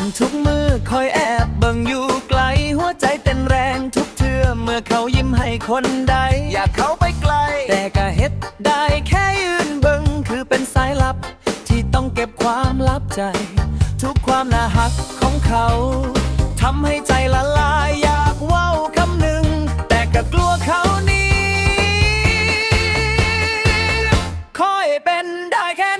นผ่านทุกมือคอยแอบเบิ่งอยู่ไกล หัวใจเต้นแรงทุกเทื่อเมื่อเขายิ้มให้คนใด อยากเข้าไปไกล แต่ก็เฮ็ดได้แค่ยืนเบิ่งคือเป็นสายลับ ที่ต้องเก็บความลับใจ ทุกความน่าหักของเขาทำให้ใจละลาย อยากเว้าคำหนึ่ง แต่ก็กลัวเขาหนี้คอยเป็นได้แค่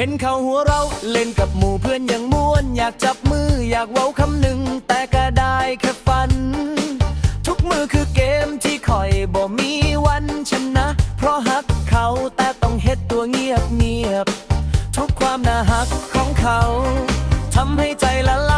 เห็นเขาหัวเราเล่นกับหมู่เพื่อนอย่างม้วน อยากจับมืออยากเว้าคำหนึ่ง แต่ก็ได้แค่ฝัน ทุกมือคือเกมที่คอยบ่มีวันชนะ เพราะฮักเขาแต่ต้องเฮ็ดตัวเงียบเงียบ ทุกความน่าฮักของเขาทำให้ใจละลาย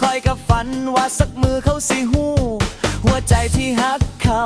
คอยกับฝันว่าสักมือเขาสิหู หัวใจที่ฮักเขา